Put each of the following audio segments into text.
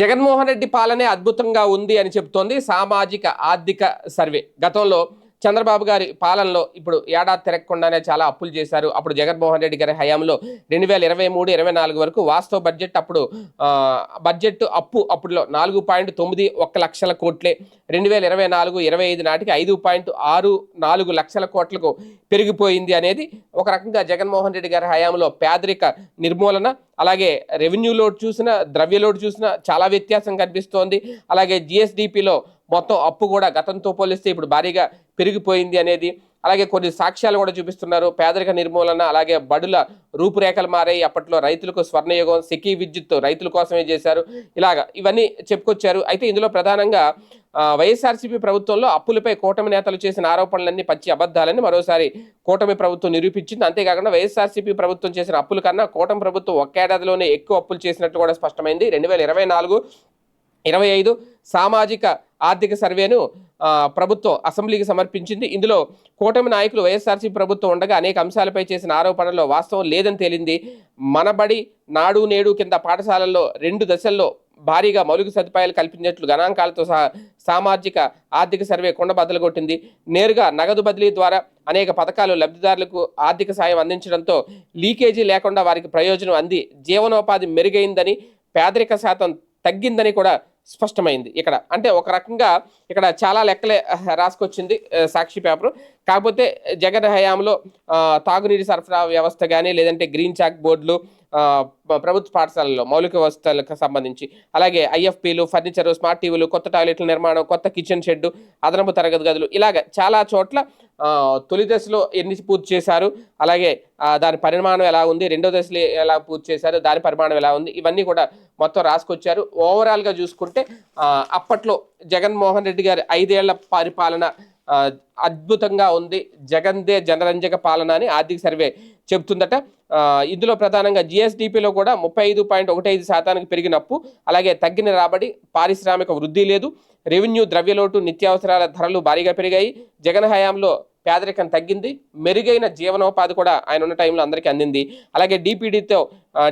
జగన్మోహన్ రెడ్డి పాలనే అద్భుతంగా ఉంది అని చెబుతోంది సామాజిక ఆర్థిక సర్వే. గతంలో చంద్రబాబు గారి పాలనలో ఇప్పుడు ఏడాది తిరగకుండానే చాలా అప్పులు చేశారు. అప్పుడు జగన్మోహన్ రెడ్డి గారి హయాంలో రెండు వేల ఇరవై మూడు ఇరవై నాలుగు వరకు వాస్తవ బడ్జెట్ అప్పుడు బడ్జెట్ అప్పు అప్పుడులో నాలుగు పాయింట్ తొమ్మిది ఒక్క లక్షల కోట్లే. రెండు వేల ఇరవై నాలుగు ఇరవై ఐదు నాటికి ఐదు పాయింట్ ఆరు నాలుగు లక్షల కోట్లకు పెరిగిపోయింది అనేది ఒక రకంగా జగన్మోహన్ రెడ్డి గారి హయాంలో పేదరిక నిర్మూలన అలాగే రెవెన్యూ లోడ్ చూసిన ద్రవ్య లోడ్ చూసిన చాలా వ్యత్యాసం కనిపిస్తోంది. అలాగే జిఎస్డిపిలో మొత్తం అప్పు కూడా గతంతో పోలిస్తే ఇప్పుడు భారీగా పెరిగిపోయింది అనేది. అలాగే కొన్ని సాక్ష్యాలు కూడా చూపిస్తున్నారు. పేదరిక నిర్మూలన అలాగే బడుల రూపురేఖలు మారాయి. అప్పట్లో రైతులకు స్వర్ణయుగం సెకీ విద్యుత్ రైతుల కోసమే చేశారు. ఇలాగ ఇవన్నీ చెప్పుకొచ్చారు. అయితే ఇందులో ప్రధానంగా వైఎస్ఆర్సీపీ ప్రభుత్వంలో అప్పులపై కూటమి నేతలు చేసిన ఆరోపణలన్నీ పచ్చి అబద్ధాలని మరోసారి కూటమి ప్రభుత్వం నిరూపించింది. అంతేకాకుండా వైఎస్ఆర్సీపీ ప్రభుత్వం చేసిన అప్పుల కన్నా కూటమి ప్రభుత్వం ఒకేడాదిలోనే ఎక్కువ అప్పులు చేసినట్టు కూడా స్పష్టమైంది. రెండు వేల ఇరవై నాలుగు ఇరవై ఐదు సామాజిక ఆర్థిక సర్వేను ప్రభుత్వం అసెంబ్లీకి సమర్పించింది. ఇందులో కూటమి నాయకులు వైఎస్ఆర్సీ ప్రభుత్వం ఉండగా అనేక అంశాలపై చేసిన ఆరోపణల్లో వాస్తవం లేదని తేలింది. మనబడి నాడు నేడు కింద పాఠశాలల్లో రెండు దశల్లో భారీగా మౌలిక సదుపాయాలు కల్పించినట్లు గణాంకాలతో సహా సామాజిక ఆర్థిక సర్వే కుండబద్దలు కొట్టింది. నేరుగా నగదు బదిలీ ద్వారా అనేక పథకాలు లబ్ధిదారులకు ఆర్థిక సాయం అందించడంతో లీకేజీ లేకుండా వారికి ప్రయోజనం అంది. జీవనోపాధి మెరుగైందని పేదరిక శాతం తగ్గిందని కూడా స్పష్టమైంది. ఇక్కడ అంటే ఒక రకంగా ఇక్కడ చాలా లెక్కలే రాసుకొచ్చింది సాక్షి పేపరు. కాకపోతే జగన్ హయాంలో తాగునీటి సరఫరా వ్యవస్థ కానీ లేదంటే గ్రీన్ చాక్ బోర్డులు ప్రభుత్వ పాఠశాలల్లో మౌలిక వసతులకు సంబంధించి అలాగే ఐఎఫ్పీలు ఫర్నిచర్ స్మార్ట్ టీవీలు కొత్త టాయిలెట్ల నిర్మాణం కొత్త కిచెన్ షెడ్ అదనపు తరగతి గదులు ఇలాగ చాలా చోట్ల తొలి దశలో ఎన్ని పూర్తి చేశారు అలాగే దాని పరిమాణం ఎలా ఉంది రెండో దశలో ఎలా పూర్తి చేశారు దాని పరిమాణం ఎలా ఉంది ఇవన్నీ కూడా మొత్తం రాసుకొచ్చారు. ఓవరాల్గా చూసుకుంటే అప్పట్లో జగన్మోహన్ రెడ్డి గారి ఐదేళ్ళ పరిపాలన అద్భుతంగా ఉంది. జగందే జనరంజక పాలన అని ఆర్థిక సర్వే చెబుతుందట. ఇందులో ప్రధానంగా జిఎస్డిపిలో కూడా ముప్పై ఐదు పాయింట్ ఒకటి ఐదు శాతానికి పెరిగిన అప్పు అలాగే తగ్గిన రాబడి పారిశ్రామిక వృద్ధి లేదు రెవెన్యూ ద్రవ్యలోటు నిత్యావసరాల ధరలు భారీగా పెరిగాయి జగన్ హయాంలో పేదరికం తగ్గింది మెరుగైన జీవనోపాధి కూడా ఆయన ఉన్న టైంలో అందరికీ అందింది. అలాగే డిపిడితో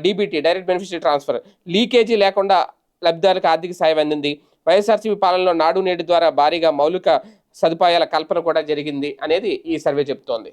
DBT direct beneficiary transfer leakage లేకుండా లబ్ధిదారులకు ఆర్థిక సాయం అందింది. వైఎస్ఆర్సీపీ పాలనలో నాడు నేడు ద్వారా భారీగా మౌలిక సదుపాయాల కల్పన కూడా జరిగింది అనేది ఈ సర్వే చెప్తోంది.